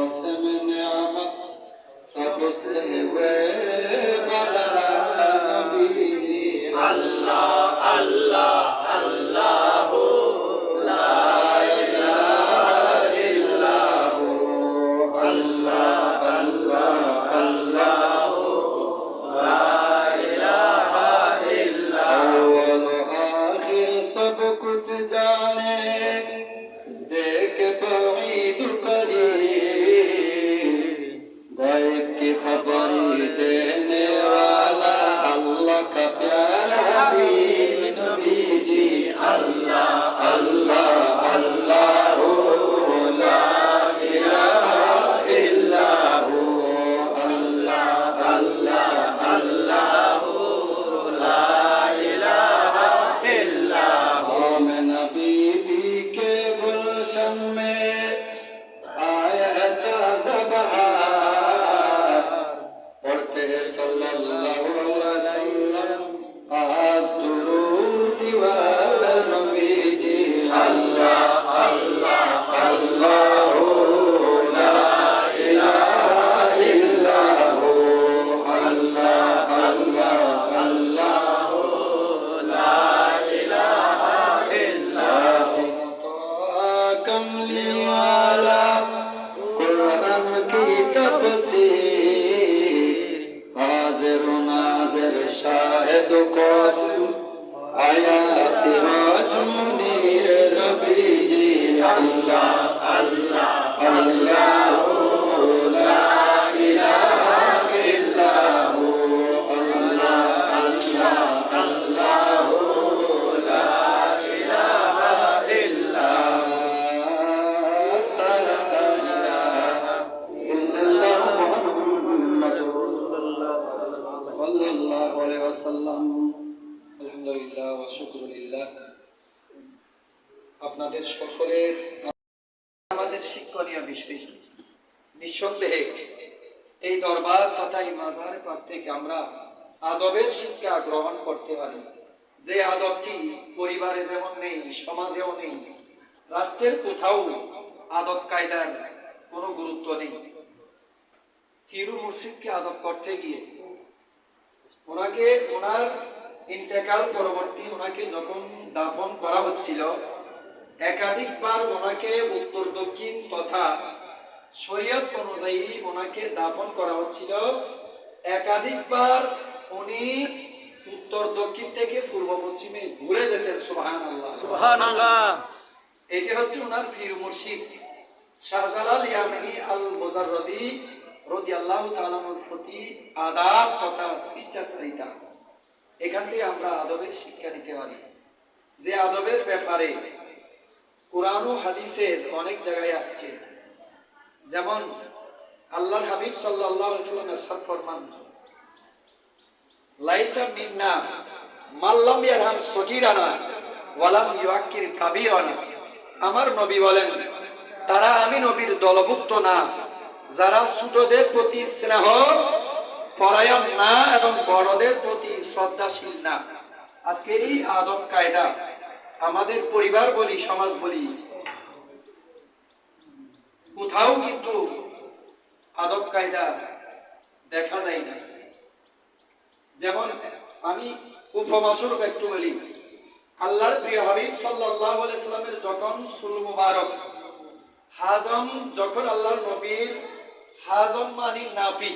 موسم نعمت سب سے ہوئے اللہ اللہ اللہ لا الہ الا هو اللہ اللہ اللہ لا الہ الا اول آخر سب کچھ جانے دیکھ پوئی আপনাদের সকলের আমাদের শিক্ষণীয় বিষয়। নিঃসন্দেহে এই দরবার তথা এই মাজার পাক থেকে আমরা আদবের শিক্ষা গ্রহণ করতে পারি। যে আদবটি পরিবারে যেমন নেই, সমাজেও নেই, রাষ্ট্রের কোথাও আদব কায়দার কোনো গুরুত্ব নেই। ফিরু মুর্শিদকে আদব করতে গিয়ে ওনাকে ওনার ইন্তেকাল পরবর্তী ওনাকে যখন দাফন করা হচ্ছিল একাধিকবার ওনাকে উত্তর দক্ষিণ তথা শরীয়ত অনুযায়ী ওনাকে দাফন করা হচ্ছিল। একাধিকবার উনি উত্তর দক্ষিণ থেকে পূর্ব পশ্চিমে ঘুরে যেতেন সুবহান আল্লাহ এটি হচ্ছে ওনার ফির মুর্শিদ শাহজালাল ইয়ামিনী আল রদি আল্লাহ তালানোর প্রতি আদাব তথা শিষ্টাচারিতা। এখান থেকে আমরা আদবের শিক্ষা নিতে পারি। যে আদবের ব্যাপারে কোরআন ও হাদিসের অনেক জায়গায় আসছে। যেমন আল্লাহর হাবিব সাল্লাহ সাল্লামের সাত ফরমান, লাইসা মিন্না মাল্লাম ইয়ারহাম সগিরানা ওয়ালাম ইয়াক্কির কাবির কাবিরানা। আমার নবী বলেন, তারা আমি নবীর দলভুক্ত না। যারা ছোটদের প্রতি স্নেহ, পরায়ণ না এবং বড়দের প্রতি শ্রদ্ধাশীল না। আজকে এই আদব কায়দা আমাদের পরিবার বলি, সমাজ বলি, কোথাও কিন্তু আদব কায়দা দেখা যায় না। যেমন আমি উপমাস্বরূপ একটু বলি, আল্লাহর প্রিয় হাবিব সাল্লামের যখন সুল মুবারক, হাজম যখন আল্লাহর নবীর হাজম মানি নাফি।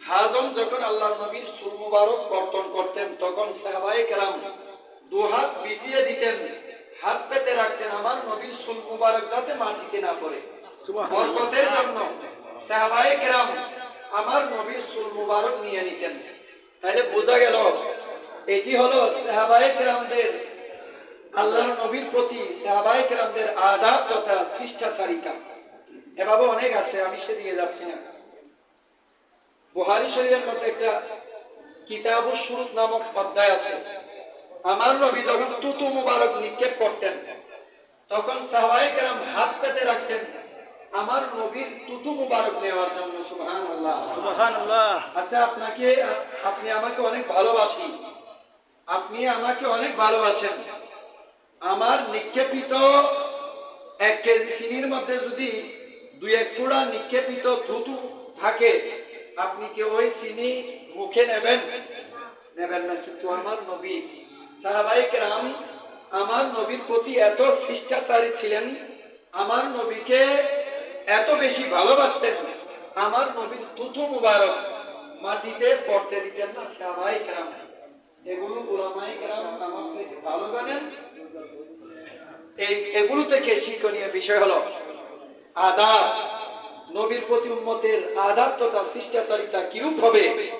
হাজম যখন আল্লাহর নবীর সুল মুবারক কর্তন করতেন তখন সাহাবায়ে কেরাম দু হাত বিছিয়ে দিতেন হাত পেতে রাখতেন আমার নবীর সুল মুবারক যাতে মাটিতে না পড়ে। বরকতের জন্য সাহাবায়ে কেরাম আমার নবীর সুল মুবারক নিয়ে নিতেন। তাহলে বোঝা গেল এটি হলো সাহাবায়ে কেরামদের আল্লাহর নবীর প্রতি সাহাবায়ে কেরামদের আদাব তথা শিষ্টাচারিতা এভাবে অনেক আছে আমি সেদিকে যাচ্ছি না। বুহারি শরীফের মধ্যে একটা কিতাব শুরুত নামক অধ্যায় আছে। আমার নবী যখন তুতু মুবারক নিক্ষেপ করতেন তখন সাহাবায়ে কেরাম হাত পেতে রাখতেন আমার নবীর তুতু মুবারক নেওয়ার জন্য সুবহানাল্লাহ। সুবহানাল্লাহ। আচ্ছা আপনাকে আপনি আমাকে অনেক ভালোবাসি। আপনি আমাকে অনেক ভালোবাসেন। আমার নিক্ষেপিত এক কেজি চিনির মধ্যে যদি দুই এক চূড়া নিক্ষেপিত থুতু থাকে। আপনি কি ওই চিনি মুখে নেবেন? নেবেন না, কিন্তু আমার নবী সাহাবাই রাম আমার নবীর প্রতি এত শিষ্টাচারী ছিলেন, আমার নবীকে এত বেশি ভালোবাসতেন, আমার নবীর তুতু মুবারক মাটিতে পড়তে দিতেন না সাহাবাই রাম এগুলো ওলামাই কেরাম আমার ভালো জানেন? এই, এগুলো থেকে শিক্ষণীয় বিষয় হলো আদাব। নবীর প্রতি উম্মতের আদাব তথা শিষ্টাচারিতা কিরূপ হবে?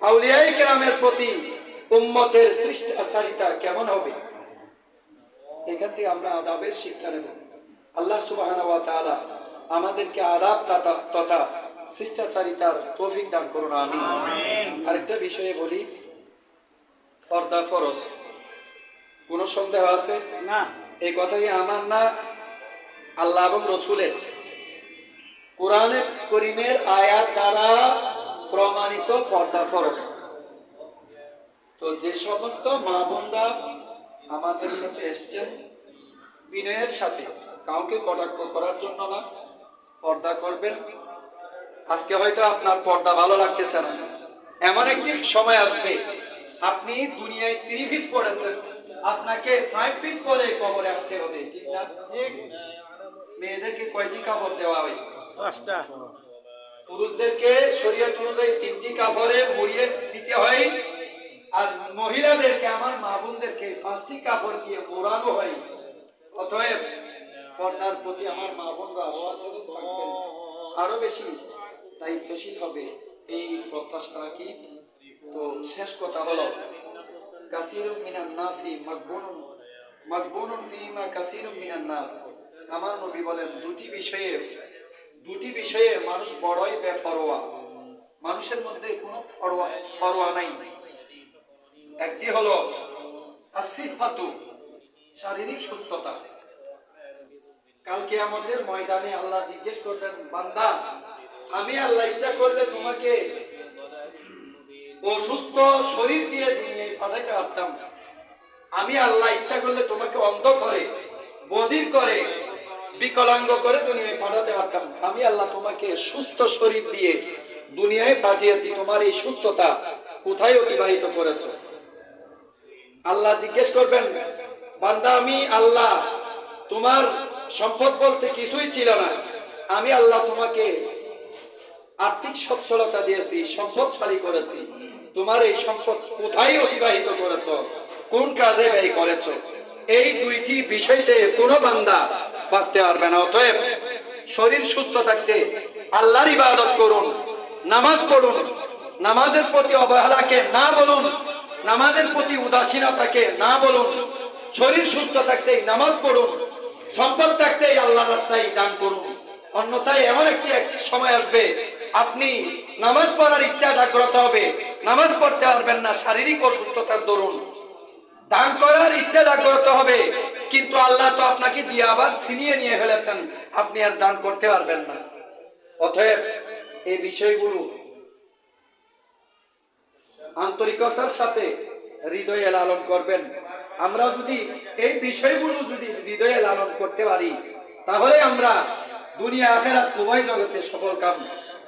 আউলিয়াই কেরামের প্রতি উম্মতের শিষ্টাচারিতা কেমন হবে? এখান থেকে আমরা আদাবের শিক্ষা নেব। আল্লাহ সুবহানাহু ওয়া আমাদেরকে আদাব তথা তথা শিষ্টাচারিতার তৌফিক দান করুন আমিন। আরেকটা বিষয়ে বলি পর্দা ফরজ। কোন সন্দেহ আছে? না। এই কথাই আমার না আল্লাহ এবং রসুলের। কোরআনে করিমের আয়াত দ্বারা প্রমাণিত পর্দা ফরজ। তো যে সমস্ত মা আমাদের সাথে এসছেন বিনয়ের সাথে, কাউকে কটাক্ষ করার জন্য না, পর্দা করবেন। আজকে হয়তো আপনার পর্দা ভালো লাগতেছে না। এমন একটি সময় আসবে, আপনি দুনিয়ায় থ্রি পিস পড়েছেন, আপনাকে ফাইভ পিস পরে কবরে আসতে হবে, ঠিক না? মেয়েদেরকে কয়টি কাপড় দেওয়া হয়? পাঁচটা। পুরুষদেরকে শরীয়ত অনুযায়ী তিনটি কাপড়ে মুড়িয়ে দিতে হয়, আর মহিলাদেরকে, আমার মা বোনদেরকে পাঁচটি কাপড় দিয়ে মোড়ানো হয়। অতএব পর্দার প্রতি আমার মা বোনরা থাকবেন আরও বেশি দায়িত্বশীল হবে এই প্রত্যাশা রাখি। তো শেষ কথা হলো, কাসিরুম মিনান নাসি মাকবুনুন মাকবুনুন ফিমা কাসিরুম মিনান নাস। আমার নবী বলেন, দুটি বিষয়ে দুটি বিষয়ে মানুষ বড়ই বেফরোয়া। মানুষের মধ্যে কোনো ফরোয়া ফরোয়া নাই। একটি হলো আসিফাতু, শারীরিক সুস্থতা। কালকে আমাদের ময়দানে আল্লাহ জিজ্ঞেস করবেন, বান্দা, আমি আল্লাহ ইচ্ছা করলে তোমাকে অসুস্থ শরীর দিয়ে দুনিয়ায় পাঠাতে পারতাম। আমি আল্লাহ ইচ্ছা করলে তোমাকে অন্ধ করে, বধির করে বিকলাঙ্গ করে দুনিয়ায় পাঠাতে পারতাম আমি আল্লাহ তোমাকে সুস্থ শরীর দিয়ে দুনিয়ায় পাঠিয়েছি, তোমার এই সুস্থতা কোথায় অতিবাহিত করেছ? আল্লাহ জিজ্ঞেস করবেন, বান্দা, আমি আল্লাহ, তোমার সম্পদ বলতে কিছুই ছিল না। আমি আল্লাহ তোমাকে আর্থিক সচ্ছলতা দিয়েছি, সম্পদশালী করেছি। তোমার এই সম্পদ কোথায় অতিবাহিত করেছ? কোন কাজে ব্যয় করেছ? এই দুইটি বিষয়তে কোনো বান্দা বাঁচতে পারবে না। অতএব শরীর সুস্থ থাকতে আল্লাহর ইবাদত করুন, নামাজ পড়ুন, নামাজের প্রতি অবহেলাকে না বলুন, নামাজের প্রতি উদাসীনতাকে না বলুন, শরীর সুস্থ থাকতেই নামাজ পড়ুন, সম্পদ থাকতেই আল্লাহ রাস্তায় দান করুন। অন্যথায় এমন একটি এক সময় আসবে, আপনি নামাজ পড়ার ইচ্ছা জাগ্রত হবে, নামাজ পড়তে পারবেন না, শারীরিক অসুস্থতার দরুন। দান করার ইচ্ছা জাগ্রত হবে কিন্তু আল্লাহ তো আপনাকে দিয়ে আবার ছিনিয়ে নিয়ে ফেলেছেন। আপনি আর দান করতে পারবেন না। অতএব এই বিষয়গুলো আন্তরিকতার সাথে হৃদয়ে লালন করবেন। আমরা যদি এই বিষয়গুলো যদি হৃদয়ে লালন করতে পারি, তাহলে আমরা দুনিয়া আখেরাত উভয় জগতে সফল কাম।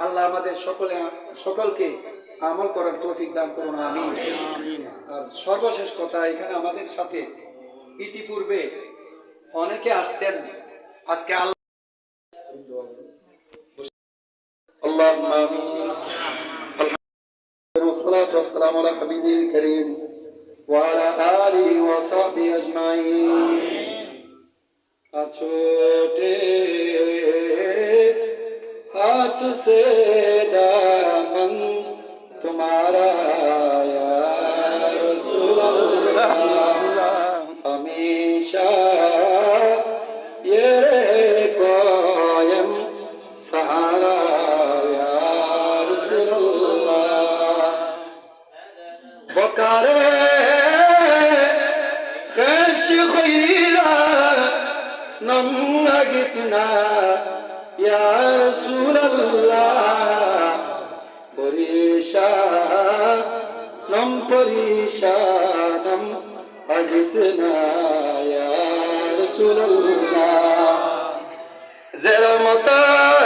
আল্লাহ আমাদের সকলে, সকলকে আমল করার তৌফিক দান করুন আমি আর সর্বশেষ কথা এখানে আমাদের সাথে ইতিপূর্বে অনেকে আসতেন আজকে আল্লাহ আল্লাহ আমিন والصلاة والسلام على حبيبه الكريم وعلى آله وصحبه أجمعين अछूटे हाथ से दामन तुम्हारा या रसूल अल्लाह پیشا یہ رہے قائم سہارا یا رسول اللہ بکارے خیش خیرہ نم نگسنا یا رسول اللہ پریشا نم پریشا نم عزیزنا زر مطاع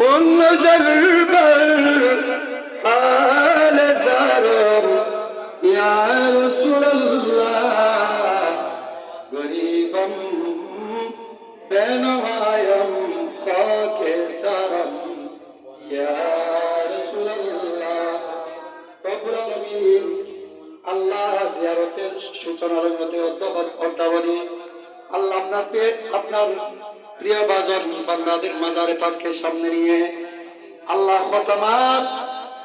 والنظر জিয়ারতের সূচনার মধ্যে অদ্যাবধি আল্লাহ আপনার পেট আপনার প্রিয় বাজন বান্দাদের মাজারে পাককে সামনে নিয়ে আল্লাহ খতমাত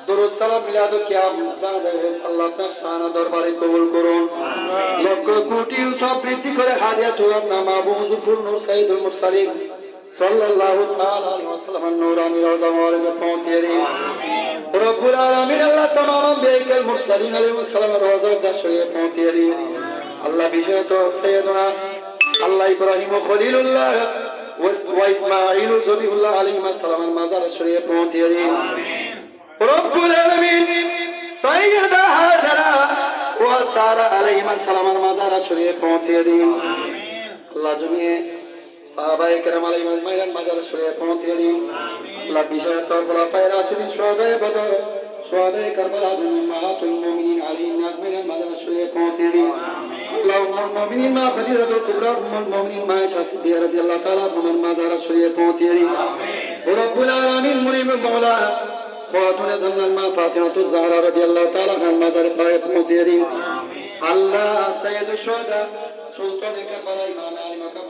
দরুদ সালাম মিলাদ কিয়াম জানাতে আল্লাহ আপনার শাহানা দরবারে কবুল করুন। লক্ষ কোটি সব বৃদ্ধি করে হাদিয়া তুলার নাম আবু মুজফুর নূর সাইদুল মুরসালিম সাল্লাল্লাহু তাআলা আলাইহি ওয়াসাল্লাম নূরানি রওজা মুবারকে পৌঁছে দিন। রব্বুল আলামিন আল্লাহ তামাম আম্বিয়াইকাল মুরসালিন আলাইহিস সালাম রওজার দাসয়ে পৌঁছিয়ে দিন আল্লাহ বিশেষত সাইয়েদনা আল্লাহ ইব্রাহিম ও খলিলুল্লাহ ওয়া ইসমাঈল ও জবিহুল্লাহ আলাইহিস সালামের মাজারে শরীয়ে পৌঁছিয়ে দিন আমিন রব্বুল আলামিন সাইয়েদা হাজারা ওয়া সারা আলাইহিস সালামের মাজারে শরীয়ে পৌঁছিয়ে দিন আমিন আল্লাহ জমিয়ে সাহাবায়ে কেরাম আলী মাজমাইরান মাজার শুয়ে পৌঁছিয়ে দিন। আল্লাহ বিষয় তোর বলা পায়রা আসেনি সোহাদায় বদর সোহাদায় কারবালা জন্য মাহাতুল মুমিনিন আলী নাজমাইরান মাজার শুয়ে পৌঁছিয়ে দিন। আল্লাহ উম্মুল মুমিনিন মা খাদিজাতুল কুবরা উম্মুল মুমিনিন মা আয়েশা সিদ্দিকা রাদিয়াল্লাহু তাআলা উমার মাজার শুয়ে পৌঁছিয়ে দিন। আমিন। রব্বুল আলামিন মুনিব সুলতানে কারবালা ইমাম আলী মাকাম